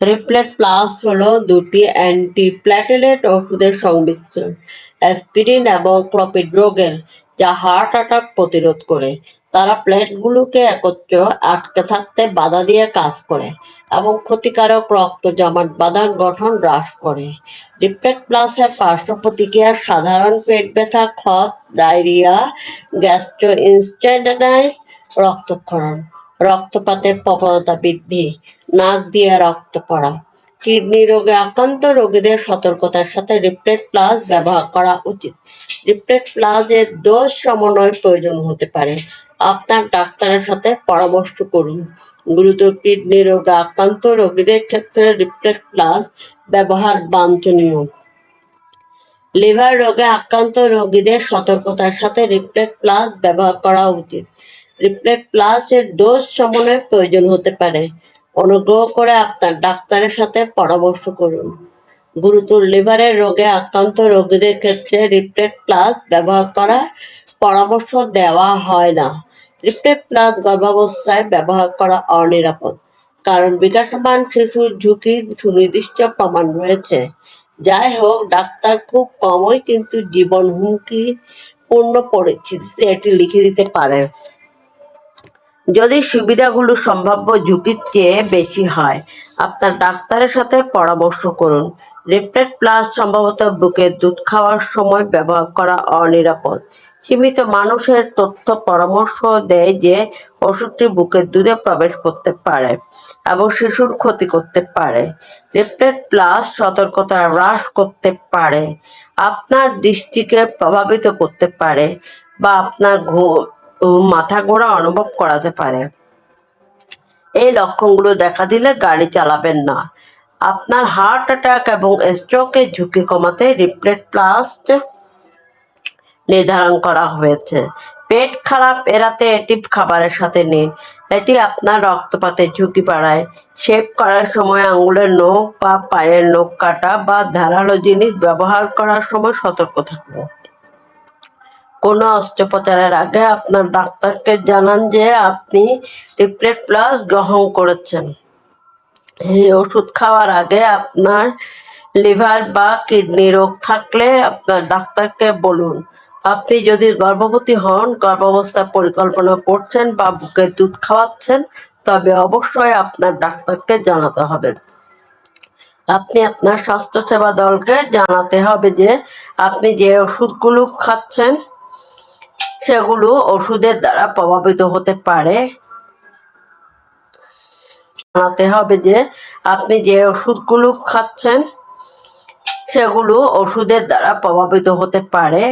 রিপ্লেট plus হলো দুটি antiplatelet ওষুধের সংমিশ্রণ অ্যাসপিরিন এবং ক্লোপিড্রোগেন যা হার্ট অ্যাটাক প্রতিরোধ করে। তারা প্লেটগুলোকে একত্র আটকে থাকতে বাধা দিয়ে কাজ করে এবং ক্ষতিকারক রক্ত জমাট বাঁধা গঠন হ্রাস করে। রিপ্লেট প্লাসের পার্শ্ব প্রতিক্রিয়া সাধারণ পেট ব্যথা, ক্ষত, ডায়রিয়া গ্যাস্ট্রো ইনস্টেন্টাইন রক্তক্ষরণ। রক্তপাতের প্রবণতা বৃদ্ধি, নাক দিয়ে রক্ত পড়া, কিডনি রোগে আক্রান্ত, রোগীদের সতর্কতার সাথে রিপ্লেট প্লাস ব্যবহার করা উচিত। রিপ্লেট প্লাসের দোষ সমন্বয় প্রয়োজন হতে পারে। আপনার ডাক্তারের সাথে পরামর্শ করুন। গুরুতর কিডনি রোগে আক্রান্ত রোগীদের ক্ষেত্রে রিপ্লেট প্লাস ব্যবহার বাঞ্ছনীয়। লিভার রোগে আক্রান্ত রোগীদের সতর্কতার সাথে রিপ্লেট প্লাস ব্যবহার করা উচিত। রিপ্লেট প্লাস এর ডোজ সমন্বয় প্রয়োজন হতে পারে। অনুগ্রহ করে আপনার ডাক্তারের সাথে পরামর্শ করুন। গুরুতর লিভারের রোগে আক্রান্ত রোগীদের ক্ষেত্রে রিপ্লেট প্লাস ব্যবহার করার পরামর্শ দেওয়া হয় না। রিপ্লেট প্লাস গর্ভাবস্থায় ব্যবহার করা অনিরাপদ, কারণ বিকাশমান শিশুর ঝুঁকির সুনির্দিষ্ট প্রমাণ রয়েছে। যাই হোক, ডাক্তার খুব কমই কিন্তু জীবন হুমকি পূর্ণ পরিস্থিতিতে এটি লিখে দিতে পারে। যদি সুবিধাগুলো সম্ভাব্য ঝুঁকির চেয়ে বেশি হয়, আপনার ডাক্তারের সাথে পরামর্শ করুন। রিপ্লেট প্লাস সম্ভবত বুকের দুধ খাওয়ার সময় ব্যবহার করা অনিরাপদ। সীমিত মানুষের তথ্য পরামর্শ দেয় যে, ওষুধটি বুকের দুধে প্রবেশ করতে পারে এবং শিশুর ক্ষতি করতে পারে। রিপ্লেট প্লাস সতর্কতা হ্রাস করতে পারে। আপনার দৃষ্টিকে প্রভাবিত করতে পারে বা আপনার ঘুম মাথা ঘোরা অনুভব করাতে পারে। এই লক্ষণগুলো দেখা দিলে গাড়ি চালাবেন না। আপনার হার্ট অ্যাটাক এবং স্ট্রোকের ঝুঁকি কমাতে রিপ্লেট প্লাস নির্ধারণ করা হয়েছে। পেট খারাপ, এড়াতে এটি খাবারের সাথে নিন। এটি আপনার রক্তপাতের ঝুঁকি বাড়ায়। শেভ করার সময় আঙুলের নখ বা পায়ের নখ কাটা বা ধারালো জিনিস ব্যবহার করার সময় সতর্ক থাকুন। কোনো অস্ত্রোপচারের আগে আপনার ডাক্তারকে জানান যে আপনি রিপ্লেট প্লাস গ্রহণ করেছেন। এই ওষুধ খাওয়ার আগে আপনার লিভার বা কিডনি রোগ থাকলে আপনার ডাক্তারকে বলুন। আপনি যদি গর্ভবতী হন গর্ভাবস্থা পরিকল্পনা করছেন বা বুকের দুধ খাওয়াচ্ছেন, তবে অবশ্যই আপনার ডাক্তারকে জানাতে হবে। আপনি আপনার স্বাস্থ্যসেবা দলকে জানাতে হবে যে আপনি যে ওষুধগুলো খাচ্ছেন সেগুলো ওষুধের দ্বারা প্রভাবিত হতে পারে। জানাতে হবে যে, আপনি যে ওষুধগুলো খাচ্ছেন, সেগুলো ওষুধের দ্বারা প্রভাবিত হতে পারে।